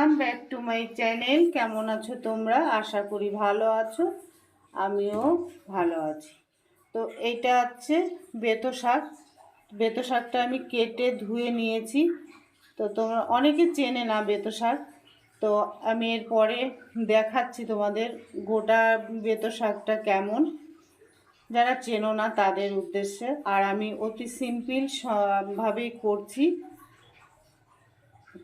Welcome back to my channel. কেমন আছো তোমরা? আশা করি ভালো আছো। আমিও ভালো আছি। তো এইটা হচ্ছে বেতো শাক। বেতো শাকটা আমি কেটে ধুয়ে নিয়েছি। তো তোমরা অনেকে চেনে না বেতো শাক। তো আমি এরপরে দেখাচ্ছি তোমাদের গোটা বেতো শাকটা কেমন। যারা চেনো না তাদের উদ্দেশ্যে। আর আমি অতি সিম্পল ভাবেই করছি।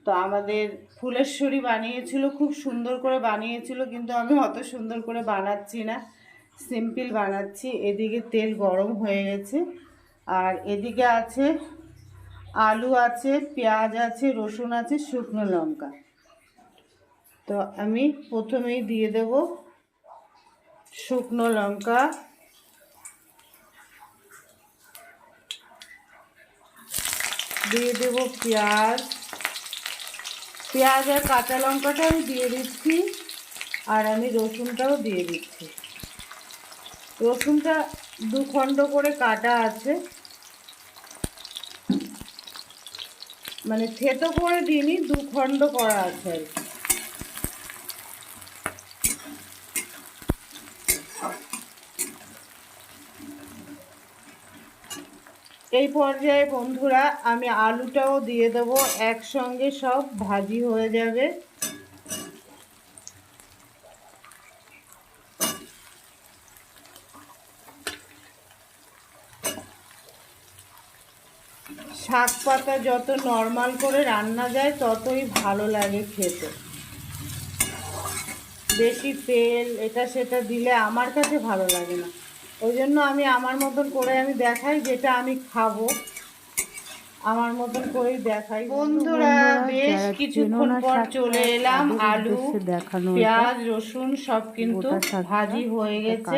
তো আমাদের ফুলেশ্বরী বানিয়েছিল, খুব সুন্দর করে বানিয়েছিল, কিন্তু আমি অত সুন্দর করে বানাচ্ছি না। সিম্পল বানাচ্ছি, এদিকে তেল গরম হয়ে গেছে। আর এদিকে আছে আলু আছে, পেঁয়াজ আছে, রসুন আছে, শুকনো লঙ্কা। তো আমি প্রথমেই দিয়ে দেব শুকনো লঙ্কা। দিয়ে দেব পেঁয়াজ। পেঁয়াজ আর কাঁচা লঙ্কাটা আমি দিয়ে দিচ্ছি, আর আমি রসুনটাও দিয়ে দিচ্ছি। রসুনটা দু খণ্ড করে কাটা আছে। মানে থেতো করে দিইনি, দু খণ্ড করা আছে আর কি। এই পর্যায়ে বন্ধুরা আমি আলুটাও দিয়ে দেব, একসঙ্গে সব ভাজি হয়ে যাবে। শাক পাতা যত নর্মাল করে রান্না যায়, ততই ভালো লাগে খেতে। বেশি তেল, এটা সেটা দিলে আমার কাছে ভালো লাগে না। ওই জন্য আমি আমার মতন করে আমি দেখাই যেটা আমি খাব। আমার মতন করেই দেখাই। বন্ধুরা বেশ কিছুক্ষণ পর চলে এলাম আলু পেঁয়াজ রসুন সব কিন্তু ভাজি হয়ে গেছে।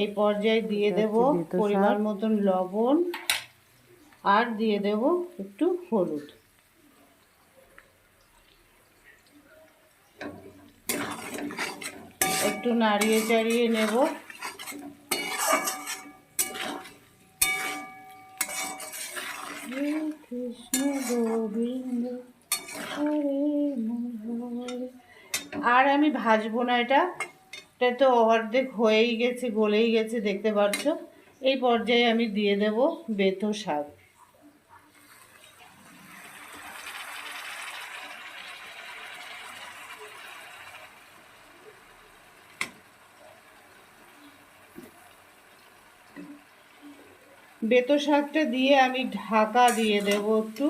এই পর্যায়ে দিয়ে দেব পরিমাণ মতন লবণ আর দিয়ে দেব একটু হলুদ। একটু নাড়িয়ে চাড়িয়ে নেব। কৃষ্ণ গোবিন্দ আর আমি ভাজবো না এটা। এটা তো অর্ধেক হয়েই গেছে, গলেই গেছে, দেখতে পাচ্ছ? এই পর্যায়ে আমি দিয়ে দেব বেতো শাক। বেতো শাকটা দিয়ে আমি ঢাকা দিয়ে দেব একটু।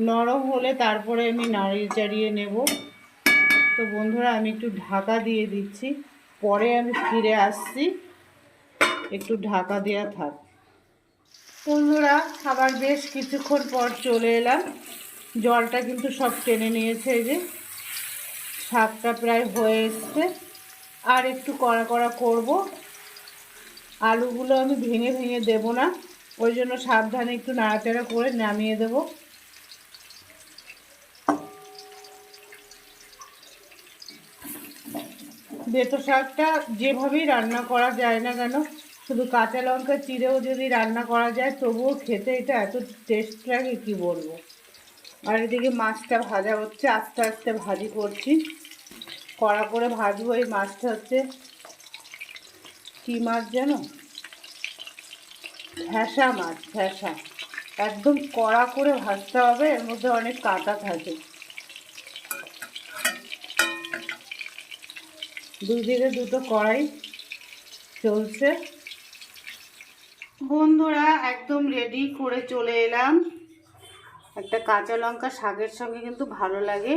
নরম হলে তারপরে আমি নাড়িয়ে চাড়িয়ে নেব। তো বন্ধুরা, আমি একটু ঢাকা দিয়ে দিচ্ছি। পরে আমি ফিরে আসছি। একটু ঢাকা দেওয়া থাক। বন্ধুরা আবার বেশ কিছুক্ষণ পর চলে এলাম। জলটা কিন্তু সব টেনে নিয়েছে যে। শাকটা প্রায় হয়ে এসছে। আর একটু কড়া কড়া করব। আলুগুলো আমি ভেঙে ভেঙে দেব না। ওই জন্য সাবধানে একটু নাড়াচাড়া করে নামিয়ে দেব। বেতো শাকটা যেভাবেই রান্না করা যায় না কেন, শুধু কাঁচা লঙ্কা চিড়েও যদি রান্না করা যায়, তবুও খেতে এটা এত টেস্ট লাগে, কী বলব? আর এদিকে মাছটা ভাজা হচ্ছে, আস্তে আস্তে ভাজি করছি। কড়া করে ভাজবো এই মাছটা হচ্ছে। কী মাছ জানো ভ্যাসা মাছ ভ্যাসা একদম কড়া করে ভাজতে হবে, এর মধ্যে অনেক কাটা থাকে। দুদিকে দুটো কড়াই চলছে। বন্ধুরা, একদম রেডি করে চলে এলাম। একটা কাঁচা লঙ্কা শাকের সঙ্গে কিন্তু ভালো লাগে,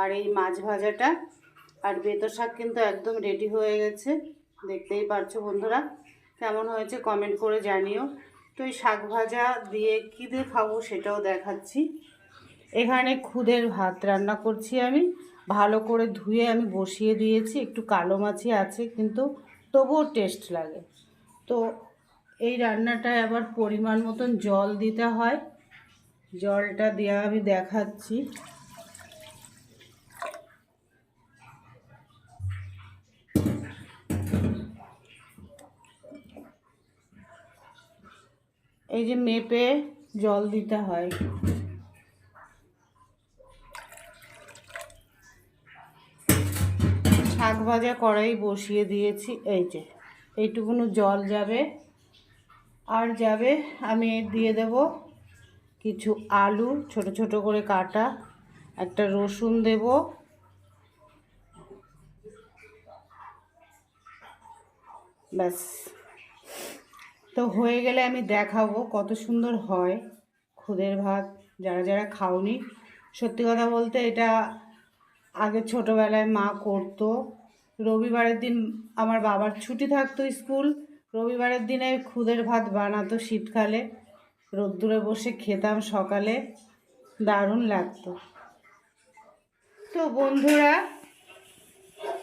আর এই মাছ ভাজাটা। আর বেতো শাক কিন্তু একদম রেডি হয়ে গেছে। দেখতেই পারছ বন্ধুরা। কেমন হয়েছে কমেন্ট করে জানিও। তো এই শাক ভাজা দিয়ে কী দিয়ে খাব সেটাও দেখাচ্ছি। এখানে খুদের ভাত রান্না করছি আমি। ভালো করে ধুয়ে আমি বসিয়ে দিয়েছি। একটু কালো মাছি আছে কিন্তু তবুও টেস্ট লাগে। তো এই রান্নাটায় আবার পরিমাণ মতন জল দিতে হয়। জলটা দেওয়া আমি দেখাচ্ছি। এই যে মেপে জল দিতে হয়। শাক ভাজা কড়াই বসিয়ে দিয়েছি, এই যে। এইটুকুনো জল যাবে। আর যাবে, আমি দিয়ে দেব কিছু আলু, ছোট ছোট করে কাটা। একটা রসুন দেব। ব্যাস। তো হয়ে গেলে আমি দেখাবো কত সুন্দর হয় খুদের ভাত। যারা যারা খাওনি, সত্যি কথা বলতে এটা আগে ছোটোবেলায় মা করতো। রবিবারের দিন আমার বাবার ছুটি থাকতো স্কুল। রবিবারের দিনে খুদের ভাত বানাতো শীতকালে। রোদ্দুরে বসে খেতাম সকালে। দারুণ লাগতো। তো বন্ধুরা,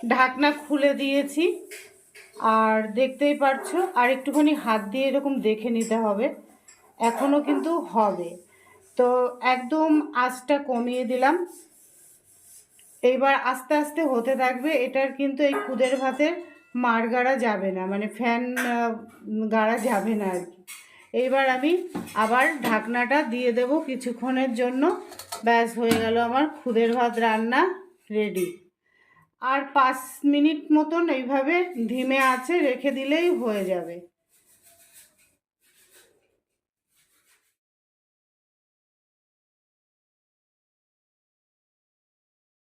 ঢাকনা খুলে দিয়েছি। আর দেখতেই পারছ, আর একটুখানি হাত দিয়ে এরকম দেখে নিতে হবে। এখনও কিন্তু হবে। তো একদম আঁচটা কমিয়ে দিলাম। এইবার আস্তে আস্তে হতে থাকবে, এটার কিন্তু এই খুদের ভাতের মার গাড়া যাবে না মানে ফ্যান গাড়া যাবে না আর কি। এইবার আমি আবার ঢাকনাটা দিয়ে দেব কিছুক্ষণের জন্য। ব্যাস হয়ে গেল আমার খুদের ভাত রান্না রেডি। আর পাঁচ মিনিট মতন এইভাবে ধিমে আছে রেখে দিলেই হয়ে যাবে।